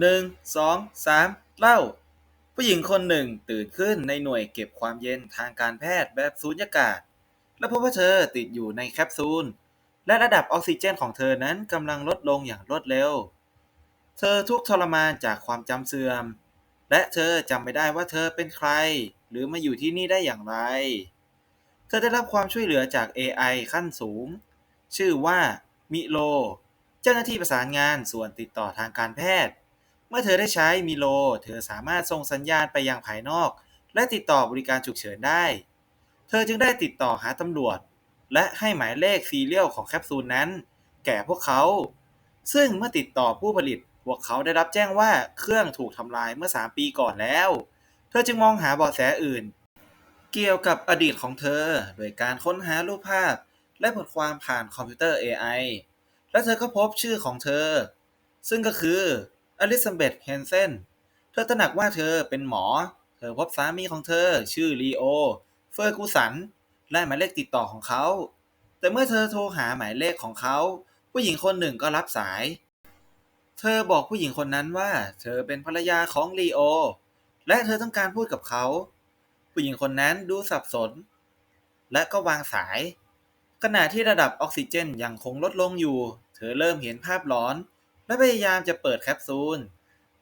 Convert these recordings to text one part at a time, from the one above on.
หนึ่งสองสามเล่า ผู้หญิงคนหนึ่งตื่นขึ้นในหน่วยเก็บความเย็นทางการแพทย์แบบสูญญากาศ และพบว่าเธอติดอยู่ในแคปซูล และระดับออกซิเจนของเธอนั้นกำลังลดลงอย่างรวดเร็ว เธอทุกข์ทรมานจากความจำเสื่อม และเธอจำไม่ได้ว่าเธอเป็นใคร หรือมาอยู่ที่นี่ได้อย่างไร เธอได้รับความช่วยเหลือจาก AI ขั้นสูง ชื่อว่ามิโล เจ้าหน้าที่ประสานงานส่วนติดต่อทางการแพทย์ เมื่อเธอได้ใช้มิโล เธอสามารถส่งสัญญาณไปยังภายนอก และติดต่อบริการฉุกเฉินได้ เธอจึงได้ติดต่อหาตำรวจ และให้หมายเลขซีเรียลของแคปซูลนั้น แก่พวกเขา ซึ่งเมื่อติดต่อผู้ผลิต พวกเขาได้รับแจ้งว่าเครื่องถูกทำลายเมื่อ 3 ปีก่อนแล้ว เธอจึงมองหาเบาะแสอื่น เกี่ยวกับอดีตของเธอ โดยการค้นหารูปภาพ และบทความผ่านคอมพิวเตอร์ AI และเธอก็พบชื่อของเธอ ซึ่งก็คือ อลิซาเบธเฮนเซนเธอตระหนักว่าเธอเป็นหมอ เธอพบสามีของเธอ ชื่อลีโอ เฟอร์กูสัน และหมายเลขติดต่อของเขา แต่เมื่อเธอโทรหาหมายเลขของเขา ผู้หญิงคนหนึ่งก็รับสาย เธอบอกผู้หญิงคนนั้นว่า เธอเป็นภรรยาของลีโอ และเธอต้องการพูดกับเขา ผู้หญิงคนนั้นดูสับสน และก็วางสาย ขณะที่ระดับออกซิเจนยังคงลดลงอยู่ เธอเริ่มเห็นภาพหลอน และพยายามจะเปิดแคปซูล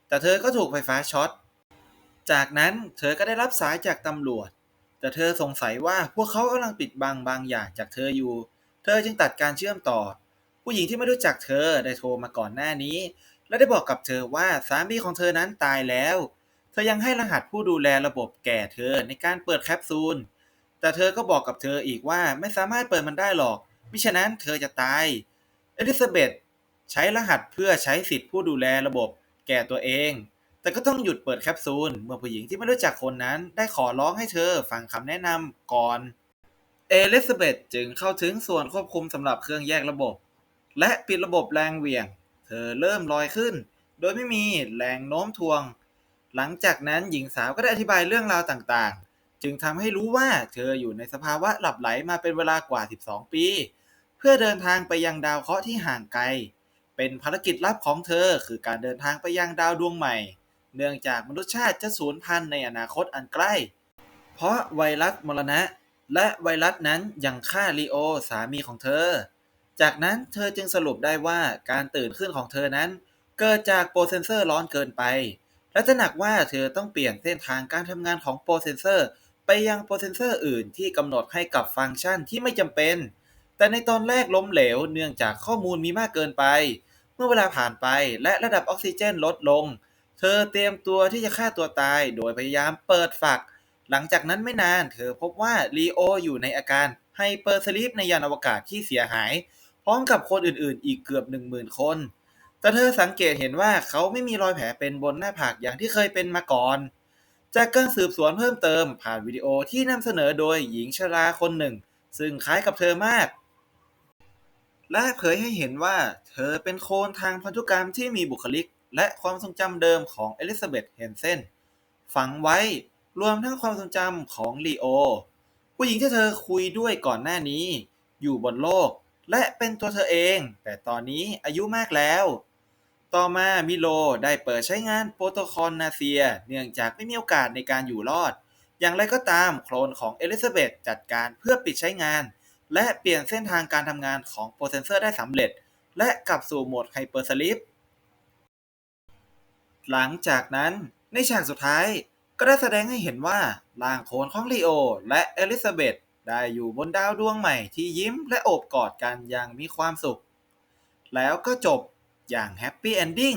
แต่เธอก็ถูกไฟฟ้าช็อต จากนั้นเธอก็ได้รับสายจากตำรวจ แต่เธอสงสัยว่าพวกเขากำลังปิดบังบางอย่างจากเธออยู่ เธอจึงตัดการเชื่อมต่อ ผู้หญิงที่ไม่รู้จักเธอได้โทรมาก่อนหน้านี้ และได้บอกกับเธอว่าสามีของเธอนั้นตายแล้ว เธอยังให้รหัสผู้ดูแลระบบแก่เธอในการเปิดแคปซูล แต่เธอก็บอกกับเธออีกว่าไม่สามารถเปิดมันได้หรอกมิฉะนั้นเธอจะตาย เอลิซาเบธ ใช้รหัสเพื่อใช้สิทธิผู้ดูแลระบบแก่ตัวเอง แต่ก็ต้องหยุดเปิดแคปซูล เมื่อผู้หญิงที่ไม่รู้จักคนนั้น ได้ขอร้องให้เธอฟังคำแนะนำก่อน เอลิซาเบธจึงเข้าถึงส่วนควบคุมสำหรับเครื่องแยกระบบ และปิดระบบแรงเหวี่ยง เธอเริ่มลอยขึ้น โดยไม่มีแรงโน้มถ่วง หลังจากนั้นหญิงสาวก็ได้อธิบายเรื่องราวต่างๆ จึงทำให้รู้ว่าเธออยู่ในสภาวะหลับไหลมาเป็นเวลากว่า 12 ปี เพื่อเดินทางไปยังดาวเคราะห์ที่ห่างไกล เป็นภารกิจลับของเธอ คือการเดินทางไปยังดาวดวงใหม่ เนื่องจากมนุษยชาติจะสูญพันธุ์ในอนาคตอันใกล้ เพราะไวรัสมรณะ และไวรัสนั้นยังฆ่าลีโอสามีของเธอ จากนั้นเธอจึงสรุปได้ว่าการตื่นขึ้นของเธอนั้น เกิดจากโปรเซนเซอร์ร้อนเกินไป และตระหนักว่าเธอต้องเปลี่ยนเส้นทางการทำงานของโปรเซนเซอร์ ไปยังโปรเซนเซอร์อื่นที่กำหนดให้กับฟังก์ชันที่ไม่จำเป็น แต่ในตอนแรกล้มเหลวเนื่องจากข้อมูลมีมากเกินไป เมื่อเวลาผ่านไปและระดับออกซิเจนลดลง เธอเตรียมตัวที่จะฆ่าตัวตายโดยพยายามเปิดฝัก หลังจากนั้นไม่นานเธอพบว่าลีโออยู่ในอาการไฮเปอร์สลีปในยานอวกาศที่เสียหาย พร้อมกับคนอื่นๆ อีกเกือบ10,000 คน แต่เธอสังเกตเห็นว่าเขาไม่มีรอยแผลเป็นบนหน้าผากอย่างที่เคยเป็นมาก่อน จากการสืบสวนเพิ่มเติมผ่านวิดีโอที่นำเสนอโดยหญิงชราคนหนึ่ง ซึ่งคล้ายกับเธอมาก และเผยให้เห็นว่าเธอเป็นโคลนทางพันธุกรรมที่มีบุคลิก และความทรงจำเดิมของเอลิซาเบธเฮนเซนฝังไว้รวมทั้งความทรงจำของลีโอ ผู้หญิงที่เธอคุยด้วยก่อนหน้านี้ อยู่บนโลก และเป็นตัวเธอเอง แต่ตอนนี้อายุมากแล้ว ต่อมามิโลได้เปิดใช้งานโปรโตคอลนาเซีย เนื่องจากไม่มีโอกาสในการอยู่รอด อย่างไรก็ตามโคลนของเอลิซาเบธจัดการเพื่อปิดใช้งาน และเปลี่ยนเส้นทางการทำงานของโปรเซนเซอร์ได้สำเร็จ และกลับสู่โหมดไฮเปอร์สลิปหลังจากนั้นในฉากสุดท้ายก็ได้แสดงให้เห็นว่าร่างโคลนของลีโอและเอลิซาเบธได้อยู่บนดาวดวงใหม่ที่ยิ้มและโอบกอดกันอย่างมีความสุข แล้วก็จบอย่างแฮปปี้เอนดิ้ง